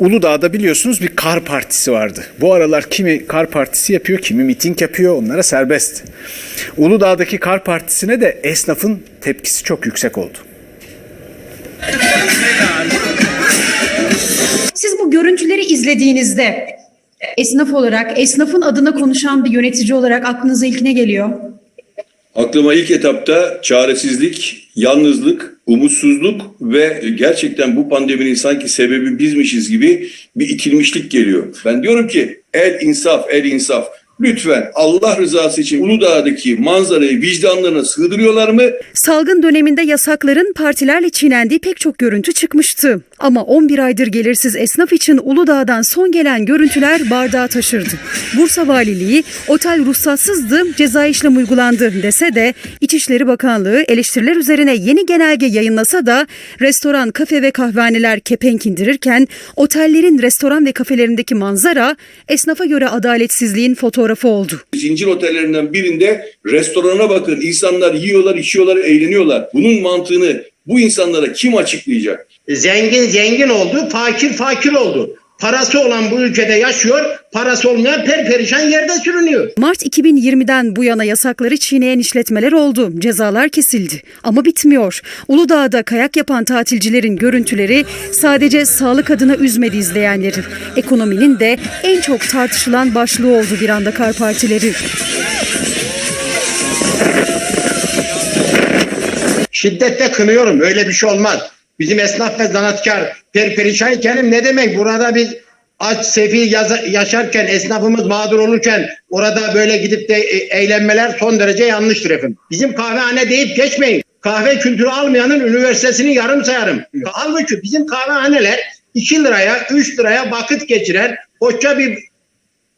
Uludağ'da biliyorsunuz bir kar partisi vardı. Bu aralar kimi kar partisi yapıyor, kimi miting yapıyor. Onlara serbest. Uludağ'daki kar partisine de esnafın tepkisi çok yüksek oldu. Siz bu görüntüleri izlediğinizde esnaf olarak, esnafın adına konuşan bir yönetici olarak aklınıza ilk ne geliyor? Aklıma ilk etapta çaresizlik, yalnızlık, umutsuzluk ve gerçekten bu pandeminin sanki sebebi bizmişiz gibi bir ikilmişlik geliyor. Ben diyorum ki el insaf, el insaf. Lütfen Allah rızası için Uludağ'daki manzarayı vicdanlarına sığdırıyorlar mı? Salgın döneminde yasakların partilerle çiğnendiği pek çok görüntü çıkmıştı. Ama 11 aydır gelirsiz esnaf için Uludağ'dan son gelen görüntüler bardağı taşırdı. Bursa Valiliği otel ruhsatsızdı, ceza işlem uygulandı dese de İçişleri Bakanlığı eleştiriler üzerine yeni genelge yayınlasa da restoran, kafe ve kahvehaneler kepenk indirirken otellerin restoran ve kafelerindeki manzara esnafa göre adaletsizliğin fotoğrafı oldu. Zincir otellerinden birinde restorana bakın. İnsanlar yiyorlar, içiyorlar, eğleniyorlar. Bunun mantığını bu insanlara kim açıklayacak? Zengin zengin oldu, fakir fakir oldu. Parası olan bu ülkede yaşıyor, parası olmayan perperişan yerde sürünüyor. Mart 2020'den bu yana yasakları çiğneyen işletmeler oldu. Cezalar kesildi. Ama bitmiyor. Uludağ'da kayak yapan tatilcilerin görüntüleri sadece sağlık adına üzmedi izleyenleri. Ekonominin de en çok tartışılan başlığı oldu bir anda kar partileri. Şiddetle kınıyorum, öyle bir şey olmaz. Bizim esnaf ve zanaatkar perperişan iken ne demek? Burada biz aç, sefil yaşarken, esnafımız mağdur olurken orada böyle gidip de e, eğlenmeler son derece yanlıştır efendim. Bizim kahvehane deyip geçmeyin. Kahve kültürü almayanın üniversitesini yarım sayarım. Halbuki bizim kahvehaneler 2 liraya, 3 liraya vakit geçiren hoşça bir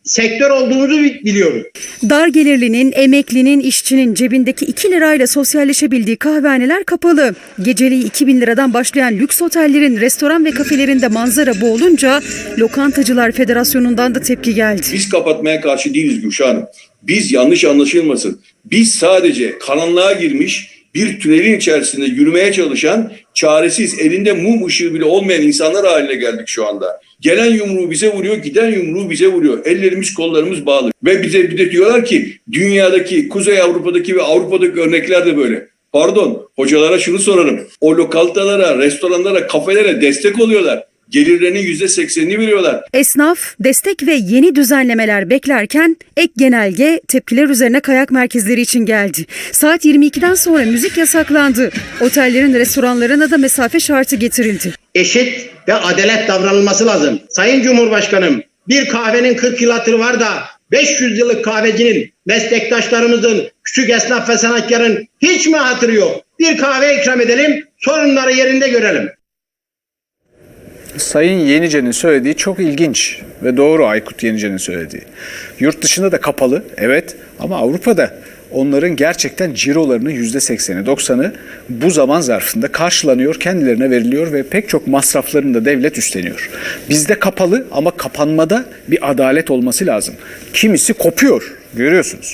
sektör olduğumuzu bi- biliyoruz. Dar gelirlinin, emeklinin, işçinin cebindeki 2 lirayla sosyalleşebildiği kahvehaneler kapalı. Geceliği 2000 liradan başlayan lüks otellerin, restoran ve kafelerinde manzara bu olunca Lokantacılar Federasyonu'ndan da tepki geldi. Biz kapatmaya karşı değiliz Gülşah Hanım. Biz yanlış anlaşılmasın. Biz sadece karanlığa girmiş bir tünelin içerisinde yürümeye çalışan çaresiz elinde mum ışığı bile olmayan insanlar haline geldik şu anda. Gelen yumruğu bize vuruyor, giden yumruğu bize vuruyor. Ellerimiz kollarımız bağlı. Ve bize bir de diyorlar ki dünyadaki, Kuzey Avrupa'daki ve Avrupa'daki örnekler de böyle. Pardon, hocalara şunu sorarım. O lokaltalara, restoranlara, kafelere destek oluyorlar. Gelirlerinin yüzde seksenini veriyorlar. Esnaf, destek ve yeni düzenlemeler beklerken ek genelge tepkiler üzerine kayak merkezleri için geldi. Saat 22'den sonra müzik yasaklandı. Otellerin, restoranlarına da mesafe şartı getirildi. eşit ve adalet davranılması lazım. Sayın Cumhurbaşkanım bir kahvenin 40 yıl hatırı var da 500 yıllık kahvecinin, meslektaşlarımızın, küçük esnaf ve sanatkarın hiç mi hatırı yok? Bir kahve ikram edelim, sorunları yerinde görelim. Sayın Yenice'nin söylediği çok ilginç ve doğru Aykut Yenice'nin söylediği. Yurt dışında da kapalı evet ama Avrupa'da onların gerçekten cirolarının %80'i 90'ı bu zaman zarfında karşılanıyor, kendilerine veriliyor ve pek çok masraflarını da devlet üstleniyor. Bizde kapalı ama kapanmada bir adalet olması lazım. Kimisi kopuyor görüyorsunuz.